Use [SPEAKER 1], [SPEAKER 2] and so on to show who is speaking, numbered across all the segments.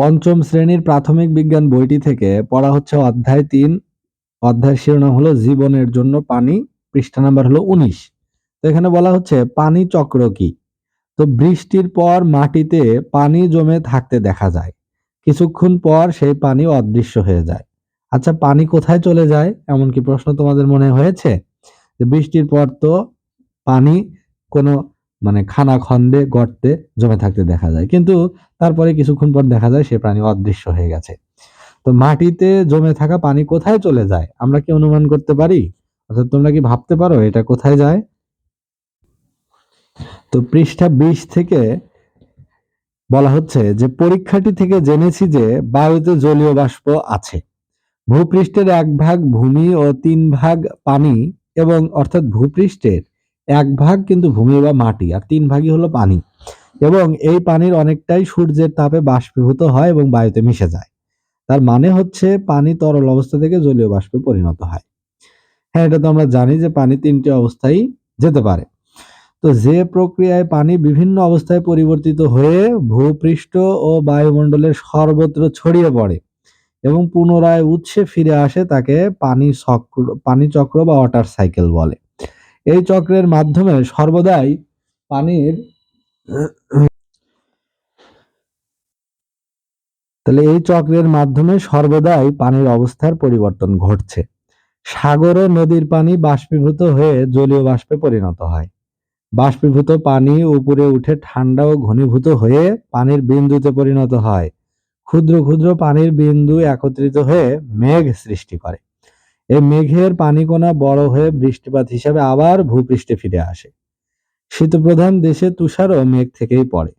[SPEAKER 1] পঞ্চম শ্রেণির প্রাথমিক বিজ্ঞান বইটি থেকে পড়া হচ্ছে অধ্যায় তিন। অধ্যায় শিরোনাম হলো জীবনের জন্য পানি, পৃষ্ঠা নাম্বার হলো উনিশ। তো এখানে বলা হচ্ছে, পানি চক্র কি? তো বৃষ্টির পর মাটিতে পানি জমে থাকতে দেখা যায়। কিছুক্ষণ পর সেই পানি অদৃশ্য হয়ে যায়। আচ্ছা পানি কোথায় চলে যায়? এমন কি প্রশ্ন তোমাদের মনে হয়েছে? যে বৃষ্টির পর তো পানি কোনো মানে খানা খন্দে, গর্তে জমে থাকতে দেখা যায়। কিন্তু তারপরে কিছুক্ষণ পর দেখা যায় সে প্রাণী অদৃশ্য হয়ে গেছে। তো মাটিতে জমে থাকা পানি কোথায় চলে যায়? আমরা কি অনুমান করতে পারি? অর্থাৎ তোমরা কি ভাবতে পারো এটা কোথায় যায়? তো পৃষ্ঠা বিশ থেকে বলা হচ্ছে যে, পরীক্ষাটি থেকে জেনেছি যে বায়ুতে জলীয় বাষ্প আছে। ভূপৃষ্ঠের এক ভাগ ভূমি ও তিন ভাগ পানি এবং অর্থাৎ ভূপৃষ্ঠের এক ভাগ কিন্তু ভূমি বা মাটি আর তিন ভাগই হলো পানি। এবং এই পানির অনেকটাই সূর্যের তাপে বাষ্পীভূত হয় এবং বায়ুতে মিশে যায়। তার মানে হচ্ছে পানি তরল অবস্থা থেকে জলীয় বাষ্পে পরিণত হয়। হ্যাঁ এটা তো আমরা জানি যে পানি তিনটি অবস্থায় যেতে পারে। তো যে প্রক্রিয়ায় পানি বিভিন্ন অবস্থায় পরিবর্তিত হয়ে ভূপৃষ্ঠ ও বায়ুমণ্ডলের সর্বত্র ছড়িয়ে পড়ে এবং পুনরায় উৎসে ফিরে আসে তাকে পানি চক্র পানি চক্র বা ওয়াটার সাইকেল বলে। এই চক্রের মাধ্যমে সর্বদাই পানির তাহলে এই চক্রের মাধ্যমে সর্বদাই পানির অবস্থার পরিবর্তন ঘটছে। সাগর ও নদীর পানি বাষ্পীভূত হয়ে জলীয় বাষ্পে পরিণত হয়। বাষ্পীভূত পানি উপরে উঠে ঠান্ডা ও ঘনীভূত হয়ে পানির বিন্দুতে পরিণত হয়। ক্ষুদ্র ক্ষুদ্র পানির বিন্দু একত্রিত হয়ে মেঘ সৃষ্টি করে। এই মেঘের পানিকণা বড় হয়ে বৃষ্টিপাত হিসাবে আবার ভূপৃষ্ঠে ফিরে আসে। শীতপ্রধান দেশে তুষারও মেঘ থেকেই পড়ে।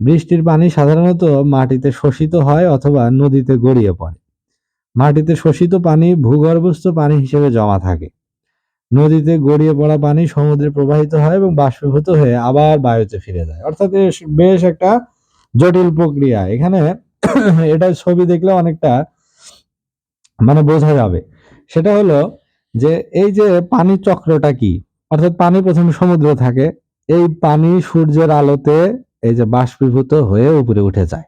[SPEAKER 1] বৃষ্টির পানি সাধারণত মাটিতে শোষিত হয় অথবা নদীতে গড়িয়ে পড়ে। মাটিতে শোষিত পানি ভূগর্ভস্থ পানি হিসেবে জমা থাকে। নদীতে গড়িয়ে পড়া পানি সমুদ্রে প্রবাহিত হয় এবং বাষ্পীভূত হয়ে আবার বায়ুতে ফিরে যায়। অর্থাৎ বেশ একটা জটিল প্রক্রিয়া। এখানে এটা ছবি দেখলে অনেকটা মানে বোঝা যাবে। সেটা হলো যে এই যে পানি চক্রটা কি? অর্থাৎ পানি প্রথমে সমুদ্র থাকে, এই পানি সূর্যের আলোতে এই যে বাষ্পীভূত হয়ে উপরে উঠে যায়।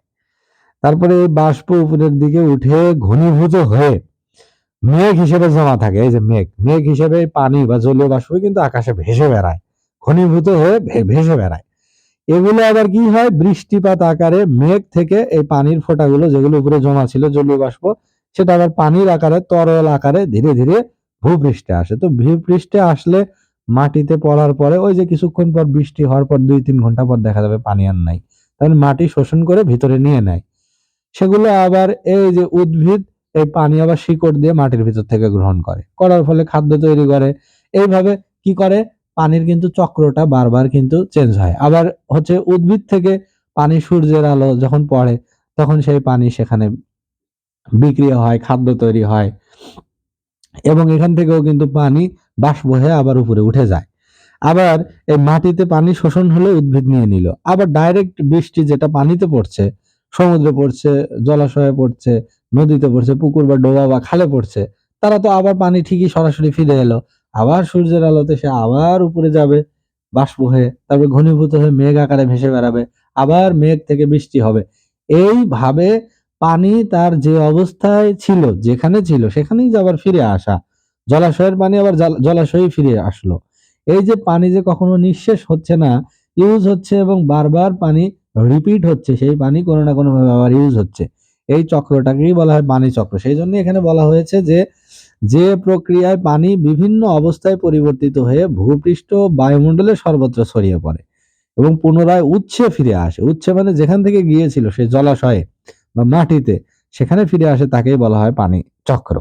[SPEAKER 1] তারপরে এই বাষ্প উপরের দিকে উঠে ঘনীভূত হয়ে মেঘ হিসেবে জমা থাকে, এই যে মেঘ। মেঘ হিসেবে পানি বা জলীয় বাষ্প কিন্তু আকাশে ভেসে বেড়ায়, ঘনীভূত হয়ে ভেসে বেড়ায়। এগুলো আবার কি হয়? বৃষ্টিপাত আকারে মেঘ থেকে এই পানির ফোঁটাগুলো যেগুলো উপরে জমা ছিল, জলীয় বাষ্প সেটা আবার পানির আকারে, তরল আকারে ধীরে ধীরে ভূপৃষ্ঠে আসে। তো ভূপৃষ্ঠে আসলে মাটিতে পড়ার পরে ওই যে কিছুক্ষণ পর বৃষ্টি হওয়ার পর দুই তিন ঘণ্টা পর দেখা যাবে পানি আর নাই। তাহলে মাটি শোষণ করে ভিতরে নিয়ে নেয়। সেগুলো আবার এই যে উদ্ভিদ, এই পানি আবার শিকড় দিয়ে মাটির ভিতর থেকে গ্রহণ করে। করার ফলে খাদ্য তৈরি করে। এইভাবে কি করে? পানির কিন্তু চক্রটা বারবার কিন্তু চেঞ্জ হয়। আবার হচ্ছে উদ্ভিদ থেকে পানি সূর্যের আলো যখন পড়ে, তখন সেই পানি সেখানে বিক্রিয়া হয়, খাদ্য তৈরি হয় এবং এখান থেকেও কিন্তু পানি বাষ্প হয়ে আবার উপরে উঠে যায়। আবার এই মাটিতে পানি শোষণ হলে উদ্ভিদ নিয়ে নিল। আবার ডাইরেক্ট বৃষ্টি যেটা পানিতে পড়ছে, সমুদ্রে পড়ছে, জলাশয়ে পড়ছে, নদীতে পড়ছে, পুকুর বা ডোবা বা খালে পড়ছে, তারা তো আবার পানি ঠিকই সরাসরি ফিরে এলো। আবার সূর্যের আলোতে সে আবার উপরে যাবে, বাষ্প হয়ে, তারপরে ঘনীভূত হয়ে মেঘ আকারে ভেসে বেড়াবে, আবার মেঘ থেকে বৃষ্টি হবে। এইভাবে পানি তার যে অবস্থায় ছিল, যেখানে ছিল, সেখানেই আবার ফিরে আসা। জলাশয়ের পানি আবার জলাশয়ে ফিরে আসলো। এই যে পানি যে কখনো নিঃশেষ হচ্ছে না, ইউজ হচ্ছে এবং বারবার পানি রিপিট হচ্ছে, সেই পানি কোনো না কোনো ভাবে আবার ইউজ হচ্ছে। এই চক্রটাকেই বলা হয় পানি চক্র। সেই জন্য এখানে বলা হয়েছে যে যে প্রক্রিয়ায় পানি বিভিন্ন অবস্থায় পরিবর্তিত হয়ে ভূপৃষ্ঠ বায়ুমণ্ডলে সর্বত্র ছড়িয়ে পড়ে এবং পুনরায় উচ্ছে ফিরে আসে। উচ্ছে মানে যেখান থেকে গিয়েছিল সেই জলাশয়ে। বা মাটিতে সেখানে ফিরে আসে তাকেই বলা হয় পানি চক্র।